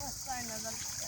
这蒜真的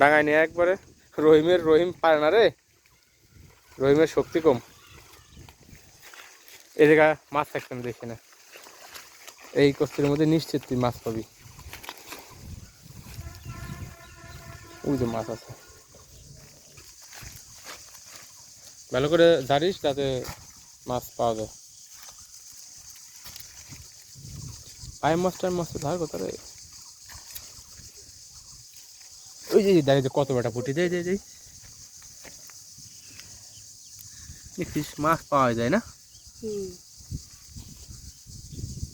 ডাঙায় নিয়ে একবারে। রহিমের, রহিম পারে না রে। রহিমের শক্তি কম। এ জায়গা মাছ একদম দেখি না। এই কস্তির মধ্যে নিশ্চিত তুই মাছ পাবি। ওই যে মাছ আছে। ভালো করে জারিস তাতে মাছ পাওয়া যায়। পায়ে মাছটার মাছ ধার কথা রে। ওই যে দেখে যে কত বেটা ফুটি দেয় দেয় দেয় দেখছিস মাছ পাওয়া যায় না?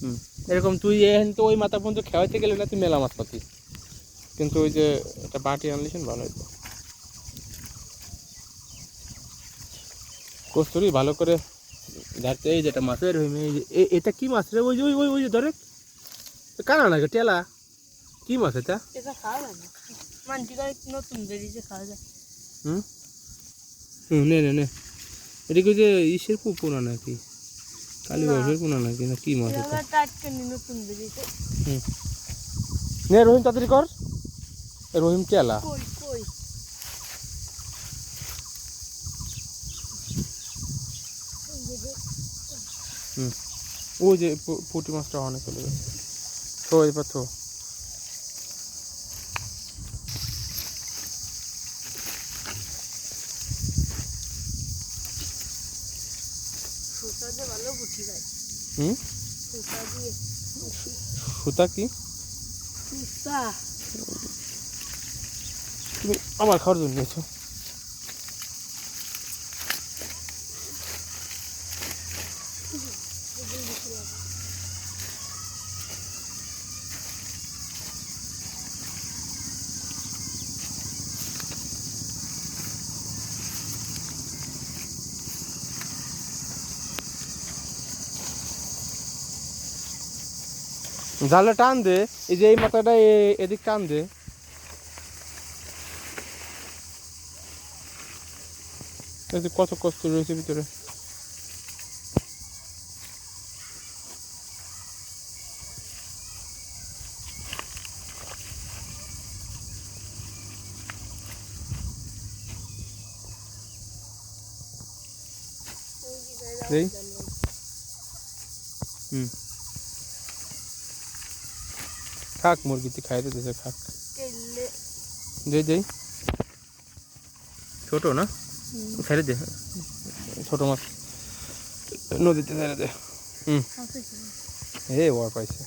হুম। এরকম তুই এখন তো ওই মাথা পর্যন্ত খেওয়াইতে গেলে না তুই মেলা মাছ পাতি। কিন্তু ওই যে একটা বাটি আনলিস ভালো হইতো কস্তুরি ভালো করে ধরতে এই যেটা মাছের হইমে এই যে এটা কি মাছ রে? ওই ওই ওই ওই ধরে। কানা নাকি টেলা? কি মাছ এটা? এটা খাওয়া না মানটিকা নতুন বেরিয়েছে খাওয়া যায়। হুম? হুম নে নে নে। এটা কি যে ইসের পু- পোনা নাকি? কালী বাসের পোনা নাকি? না কি মাছ নতুন বেরিয়েছে। নে রহিম তাড়াতাড়ি কর। রহিম কই কই? ওই যে পুঁটি মাছটা অনেক চলে গেছে। তো এবার তো সুতা দিয়ে ভালো বুটি ভাই হুম সুতা কি তুমি আমার খাওয়ার জন্য নিয়েছো জালে টান দে এই যে এই মাথাটা এদিক টান দে। কত কষ্ট রয়েছে ভিতরে। হুম। খাক মুরগিতে খাইতে দিতে খাক। কেলে দে দেই। ছোট না? ছেড়ে দে। ছোট মাছ। নদীতে ছেড়ে দে। হুম। এ ওয়ার পাইছে।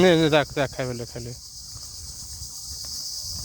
নে নে দেখ দেখ খাই ফেলে খাইলে